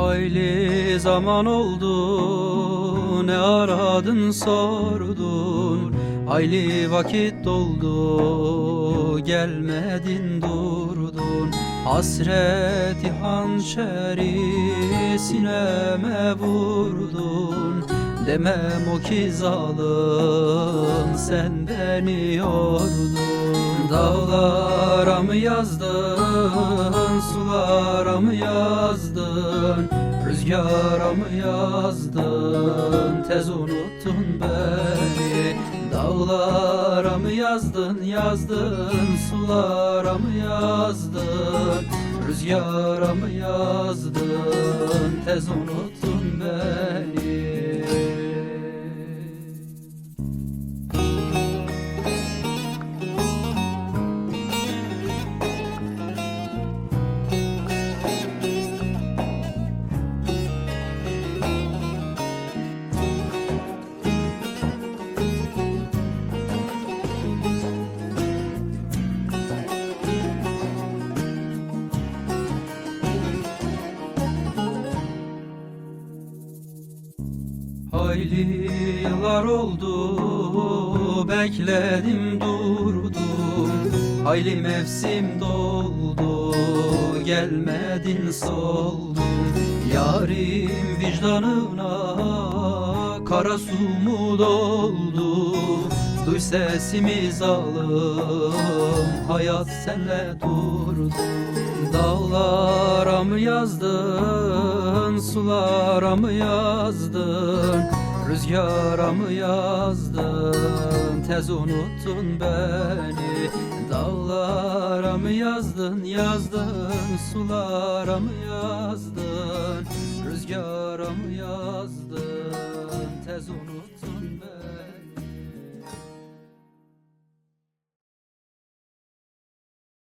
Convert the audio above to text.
Hayli zaman oldu ne aradın sordun. Hayli vakit doldu gelmedin durdun. Hasreti hançeri sineme vurdun Demem o ki zalim sen beni yordun. Dağlara mı yazdın, sulara mı yazdın? Rüzgara mı yazdın, tez unuttun beni? Dağlara mı yazdın, yazdın, sulara mı yazdın? Rüzgara mı yazdın, tez unuttun beni Hayli yıllar oldu bekledim durdum Hayli mevsim doldu gelmedin soldum Yarim vicdanına kara su mu doldu? Duy sesimi zalim hayat senle durdu Dağlara mı yazdın, sulara mı yazdın? Rüzgara mı yazdın, tez unuttun beni. Dağlara mı yazdın, yazdın, sulara mı yazdın? Rüzgara mı yazdın, tez unuttun beni